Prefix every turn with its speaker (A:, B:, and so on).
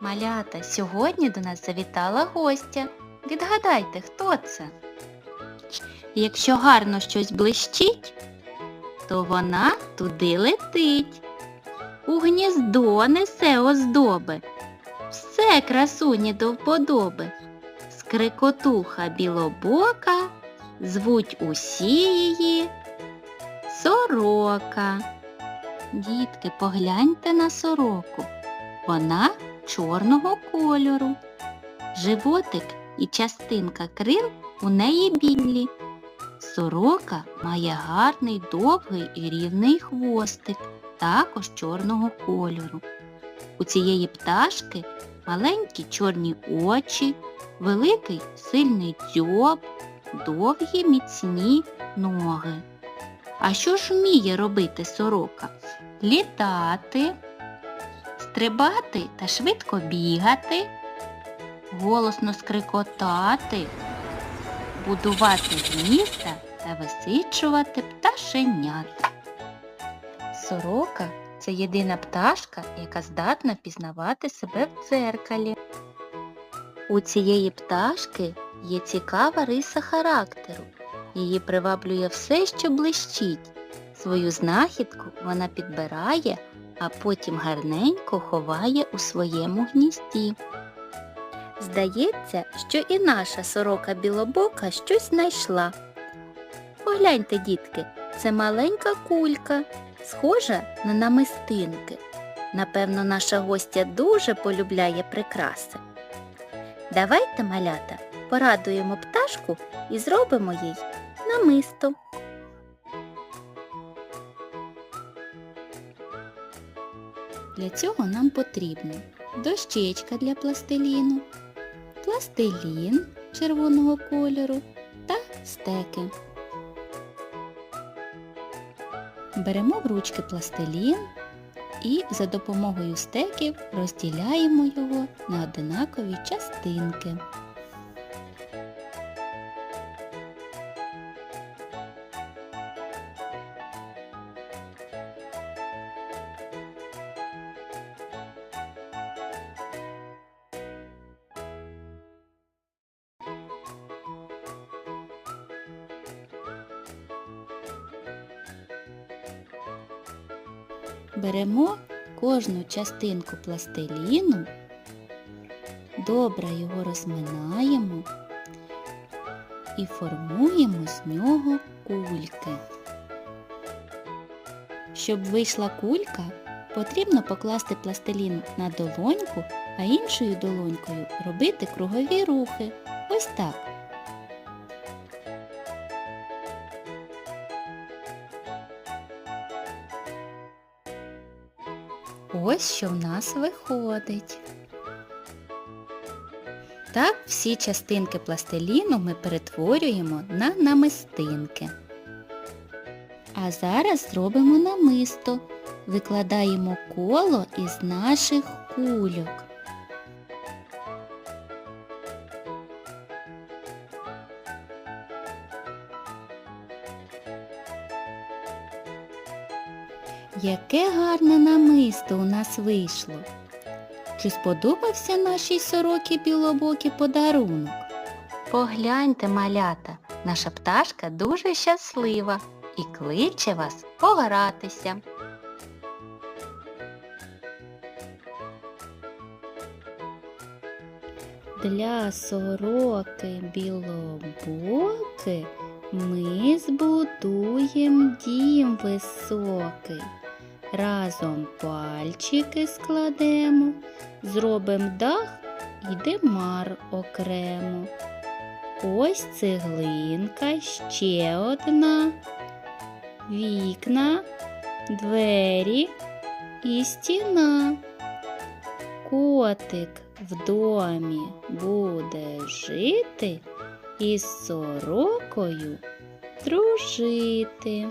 A: Малята, сьогодні до нас завітала гостя. Відгадайте, хто це? Якщо гарно щось блищить, то вона туди летить. У гніздо несе оздоби. Все красуні до вподоби. Скрикотуха білобока, звуть усі її сорока. Дітки, погляньте на сороку. Вона чорного кольору. Животик і частинка крил у неї білі. Сорока має гарний довгий і рівний хвостик, також чорного кольору. У цієї пташки маленькі чорні очі, великий сильний дзьоб, довгі міцні ноги. А що ж вміє робити сорока? Літати, стрибати та швидко бігати, голосно скрикотати, будувати гнізда та висичувати пташенят. Сорока це єдина пташка, яка здатна пізнавати себе в дзеркалі. У цієї пташки є цікава риса характеру. Її приваблює все, що блищить. Свою знахідку вона підбирає а потім гарненько ховає у своєму гнізді. Здається, що і наша сорока білобока щось знайшла. Погляньте, дітки, це маленька кулька, схожа на намистинки. Напевно, наша гостя дуже полюбляє прикраси. Давайте, малята, порадуємо пташку і зробимо їй намисто. Для цього нам потрібно дощечка для пластиліну, пластилін червоного кольору та стеки. Беремо в ручки пластилін і за допомогою стеків розділяємо його на одинакові частинки. Беремо кожну частинку пластиліну, добре його розминаємо і формуємо з нього кульки. Щоб вийшла кулька, потрібно покласти пластилін на долоньку, а іншою долонькою робити кругові рухи. Ось так. Ось що в нас виходить. Так всі частинки пластиліну ми перетворюємо на намистинки. А зараз зробимо намисто. Викладаємо коло із наших кульок. Яке гарне намисто у нас вийшло. Чи сподобався нашій сорокі білобокі подарунок? Погляньте, малята, наша пташка дуже щаслива і кличе вас погратися. Для сороки білобоки ми збудуємо дім високий. Разом пальчики складемо, зробимо дах і димар окремо. Ось цеглинка ще одна, вікна, двері і стіна. Котик в домі буде жити із сорокою дружити.